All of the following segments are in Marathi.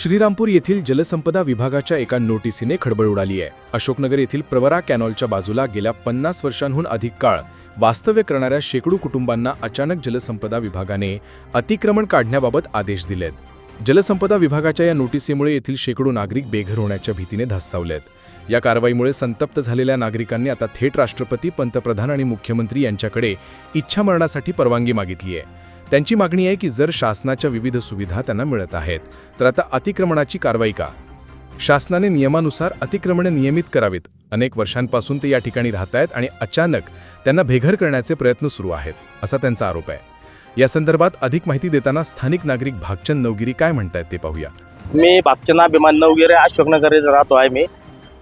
श्रीरामपूर येथील जलसंपदा विभागाच्या एका नोटिसीने खळबळ उडाली आहे. अशोकनगर येथील प्रवरा कॅनॉलच्या बाजूला गेल्या पन्नास वर्षांहून अधिक काळ वास्तव्य करणाऱ्या शेकडो कुटुंबांना अचानक जलसंपदा विभागाने अतिक्रमण काढण्याबाबत आदेश दिलेत. जलसंपदा विभागाच्या या नोटिसीमुळे येथील शेकडो नागरिक बेघर होण्याच्या भीतीने धास्तावलेत. या कारवाईमुळे संतप्त झालेल्या नागरिकांनी आता थेट राष्ट्रपती पंतप्रधान आणि मुख्यमंत्री यांच्याकडे इच्छामरणासाठी परवानगी मागितली आहे. त्यांची मागणी आहे की जर शासनाच्या विविध सुविधा त्यांना मिळत आहेत तर आता अतिक्रमणाची कारवाई का? शासनाने नियमानुसार अतिक्रमणे नियमित करावीत. अनेक वर्षांपासून ते या ठिकाणी राहत आहेत आणि अचानक त्यांना बेघर करण्याचे प्रयत्न सुरू आहेत असा त्यांचा आरोप आहे. या संदर्भात अधिक माहिती देताना स्थानिक नागरिक भागचंद नवगिरी काय म्हणतात ते पाहूया. मी भागचंद अभिमान नवगिरे अशोकनगर राहतो आहे मी.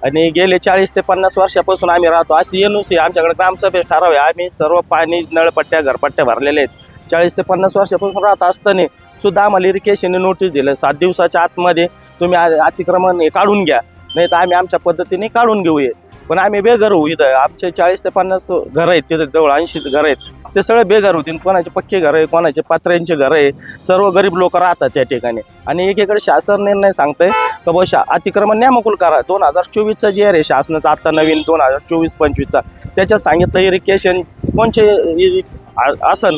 आणि गेले चाळीस ते पन्नास वर्षापासून आम्ही राहतो. अशी एनुसी आमच्याकडे ग्रामसभेत ठराव आहे. आम्ही सर्व पाणी नळपट्ट्या घरपट्ट्या भरलेले आहेत. चाळीस ते पन्नास वर्षापासून राहत असताना सुद्धा आम्हाला इरिगेशनने नोटीस दिलं. सात दिवसाच्या आतमध्ये तुम्ही आ- अतिक्रमण काढून घ्या. नाही तर आम्ही आमच्या पद्धतीने काढून घेऊया. पण आम्ही बेघर होऊ इथं. आमचे चाळीस ते पन्नास घरं आहेत तिथं जवळ ऐंशी घरं आहेत. ते सगळे बेघर होतील. कोणाचे पक्के घरं आहे कोणाचे पात्र्यांचे घरं आहे सर्व गरीब लोक राहतात त्या ठिकाणी. आणि एकीकडे शासन निर्णय सांगतंय का बुवा शा अतिक्रमण न्यामकुल करा. दोन हजार चोवीसचा जे आहे शासनाचा आत्ता नवीन दोन हजार चोवीस पंचवीसचा त्याच्यात सांगितलं इरिगेशन कोणचे आसन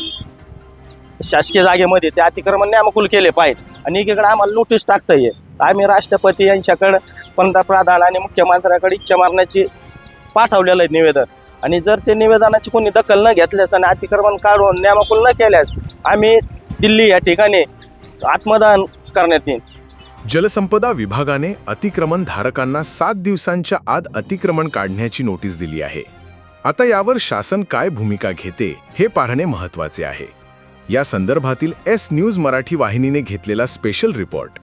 शासकीय जागेमध्ये ते अतिक्रमण न्यामकुल केले पाहिजे. आणि एकीकडे आम्हाला नोटीस टाकता येईल आम्ही राष्ट्रपती यांच्याकडं पंतप्रधान आणि मुख्यमंत्र्याकडे इच्छा मारण्याची पाठवलेलं आहे निवेदन. आणि जर ते निवेदनाची कोणी दखल न घेतल्यास आणि अतिक्रमण काढून न्यामकुल न केल्यास आम्ही दिल्ली या ठिकाणी आत्मदान करण्यात येईल. जलसंपदा विभागाने अतिक्रमण धारकांना सात दिवसांच्या आत अतिक्रमण काढण्याची नोटीस दिली आहे. आता यावर शासन काय भूमिका घेते हे पाहणे महत्त्वाचे आहे. या संदर्भातील एस न्यूज मराठी वाहिनीने घेतलेला स्पेशल रिपोर्ट.